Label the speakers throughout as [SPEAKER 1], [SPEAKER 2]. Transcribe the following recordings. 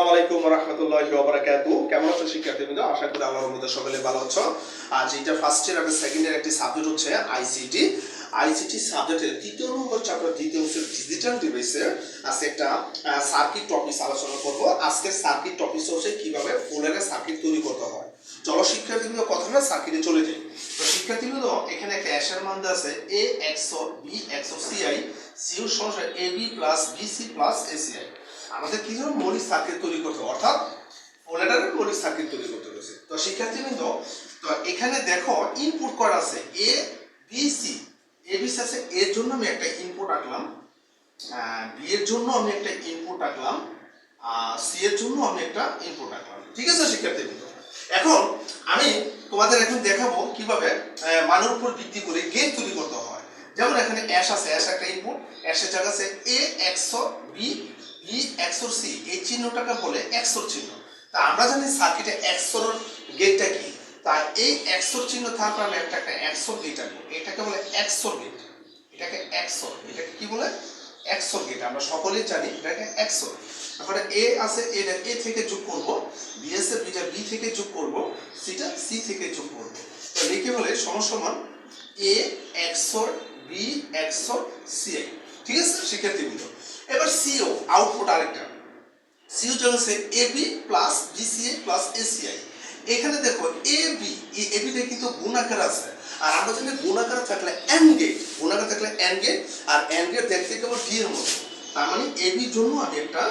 [SPEAKER 1] আসসালামু আলাইকুম রহমতুল্লাহি ওবারাকাতু কেমন আছো শিক্ষার্থীবৃন্দ? আশা করি আল্লাহর রহমতে সকলে ভালো আছো। আজ এটা ফার্স্ট ইয়ার এবং সেকেন্ড ইয়ার একটি সাবজেক্ট হচ্ছে আইসিটি আইসিটি সাবজেক্টের তৃতীয় নম্বর চ্যাপ্টার দ্বিতীয় অংশের ডিজিটাল ডিভাইসের আজকে একটা সার্কিট টপিক আলোচনা করব। আজকের সার্কিট টপিক হচ্ছে কীভাবে ফোনের সার্কিট তৈরি করতে হয়। চলো শিক্ষার্থীবৃন্দ, কথা না সার্কিটে চলে যাই। তো শিক্ষার্থীবৃন্দ, এখানে একটা অ্যাশের মান আছে A XOR B XOR CI see you সমস্যা A B plus B C plus ACI আমাদের কি ধরনের মৌলিক সার্কিট তৈরি করতে? অর্থাৎ ফোলেডারের মৌলিক সার্কিট তৈরি করতে হয়েছে। তো শিক্ষার্থীবৃন্দ তো এখানে দেখো ইনপুট করা আছে A B C A B C আছে। এর জন্য আমি একটা ইনপুট আঁকলাম। বি এর জন্য আমি একটা ইনপুট রাখলাম সি এর জন্য আমি একটা ইনপুট আঁকলাম। ঠিক আছে শিক্ষার্থীবৃন্দ এখন আমি তোমাদের এখন দেখাবো কীভাবে মানের উপর ভিত্তি করে গেট তৈরি করতে হয়। যেমন এখানে অ্যাশ আছে অ্যাশ একটা ইনপুট অ্যাশের জায়গা আছে A XOR B B XOR C এই চিহ্নটাকে বলে এক্সর চিহ্ন। তা আমরা জানি সার্কিটে এক্সর গেটটা কি। তাই এই এক্সর চিহ্ন থাকলে আমি একটা একটা এক্সর গেট আনব। এটাকে বলে এক্সর গেট এটাকে এক্সর এটাকে কি বলে? এক্সর গেট আমরা সকলেই জানি এটাকে এক্সর তারপরে এ আছে এটা এ থেকে যোগ করব। বি আছে বিটা বি থেকে যোগ করব। সিটা সি থেকে যোগ করব। তো লিখে বলে সমান A XOR B XOR C ঠিক আছে? শিক্ষার্থীবৃন্দ এবার সিও আউটপুট আরেকটা। সিও চলে হচ্ছে A B plus BCA plus ACI এখানে দেখো এ বি এ বিতে কিন্তু গুণাকার আছে। আর আমরা জানি গুণাকার থাকলে এন গেট গুণাকার থাকলে এন গেট আর এন গেট দেখতে কেবল ডি এর মতো। তার মানে এ বির জন্য আমি একটা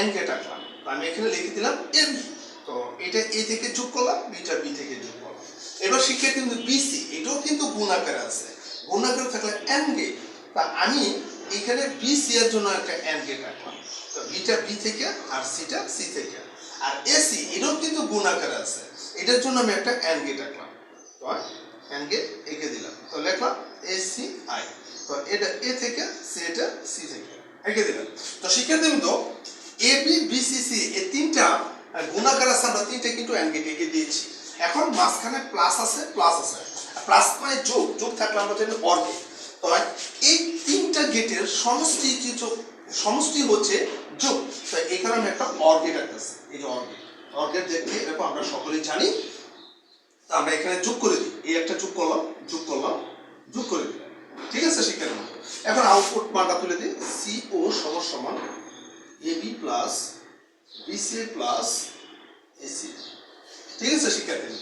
[SPEAKER 1] এন গেট আঁকলাম। আমি এখানে লিখে দিলাম এ বি তো এটা এ থেকে যোগ করলাম বিটা বি থেকে যোগ করলাম। এবার শিক্ষার্থী কিন্তু বিসি এটাও কিন্তু গুণাকার আছে। গুণাকার থাকলে এন গেট তা আমি এখানে বিসি এর জন্য একটা এন গেট রাখলাম। তো বিটা বি থেকে, আর সিটা সি থেকে। আর এসি এটাও কিন্তু গুণাকার আছে। এটার জন্য আমি একটা এন গেট রাখলাম। তো এন গেট এঁকে দিলাম। তো লিখলাম এসি আই তো এটা এ থেকে সি এটা সি থেকে। এঁকে দিলাম। তো শিক্ষার্থী কিন্তু A B B C C এই তিনটা গুণাকার আছে, আমরা তিনটা কিন্তু এন গেট এঁকে দিয়েছি। এখন মাঝখানে প্লাস আছে প্লাস আছে। প্লাস মানে যোগ। যোগ থাকলে আমরা জানি অর্গে তো এই তিনটা গেটের সমষ্টি কিছু সমষ্টি হচ্ছে যোগ। তো এই কারণে একটা অর্গেট রাখতেছি এই যে অর্গেট অর্গেট দেখতে এরকম আমরা সকলেই জানি, তো আমরা এখানে যোগ করে দিই। এই একটা যোগ করলাম যোগ করলাম, যোগ করে দিলাম। ঠিক আছে শিক্ষার্থী? এখন আউটপুট মানটা তুলে দিই। সি ও সমান সমান A B plus BC plus AC ঠিক আছে শিক্ষার্থী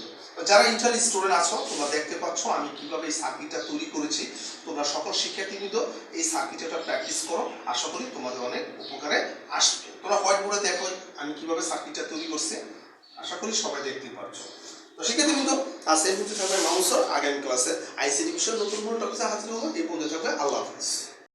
[SPEAKER 1] যারা ইন্টার স্টুডেন্ট আছো, তোমরা দেখতে পাচ্ছ আমি কীভাবে এই সার্কিটটা তৈরি করেছি। তোমরা সকল শিক্ষার্থীবৃন্দ এই সার্কিটটা প্র্যাকটিস করো। আশা করি তোমাদের অনেক উপকারে আসবে। তোমরা হোয়াইট বোর্ডে দেখো আমি কীভাবে সার্কিটটা তৈরি করছি। আশা করি সবাই দেখতে পাচ্ছ তো শিক্ষার্থীবৃন্দ, আজ এই পর্যন্ত থাকবে মানুষের আগামী ক্লাসে আইসিডি বিষয়ে নতুন কোনো টপিকে হাজির হব। এই পর্যন্ত থাকবে আল্লাহ হাফিজ।